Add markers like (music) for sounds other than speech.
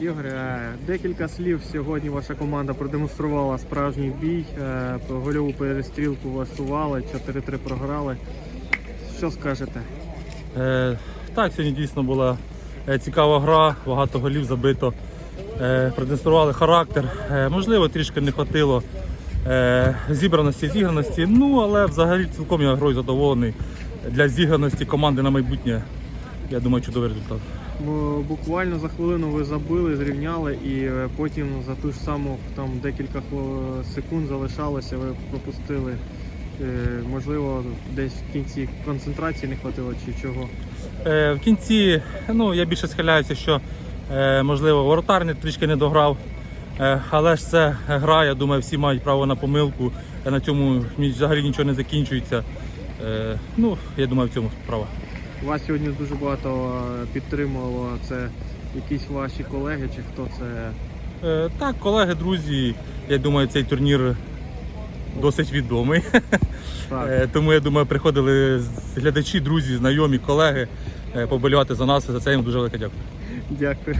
Ігор, е, декілька слів сьогодні ваша команда продемонструвала справжній бій. е, Гольову перестрілку влаштували, 4-3 програли. Що скажете? Е, так, сьогодні дійсно була е, цікава гра, багато голів забито. Е, продемонстрували характер. Е, можливо, трішки не хватило е, зібраності, зіграності. Ну, але взагалі цілком я грою задоволений. Для зіграності команди на майбутнє, я думаю, чудовий результат. Буквально за хвилину ви забили, зрівняли, і е, потім за ту ж саму там декілька секунд залишалося, ви пропустили. Е, Можливо, десь в кінці концентрації не хватило чи чого. Е, в кінці ну, я більше схиляюся, що можливо воротар не трішки не дограв. Але ж це гра, я думаю, всі мають право на помилку. На цьому взагалі нічого не закінчується. Ну, я думаю, в цьому справа. Вас сьогодні дуже багато е, підтримувало. Це якісь ваші колеги, чи хто це? Е, так, колеги, друзі, я думаю, цей турнір досить відомий. (laughs) Так. Е, тому я думаю, приходили глядачі, друзі, знайомі, колеги е, поболівати за нас. За це їм дуже велике дякую. Дякую.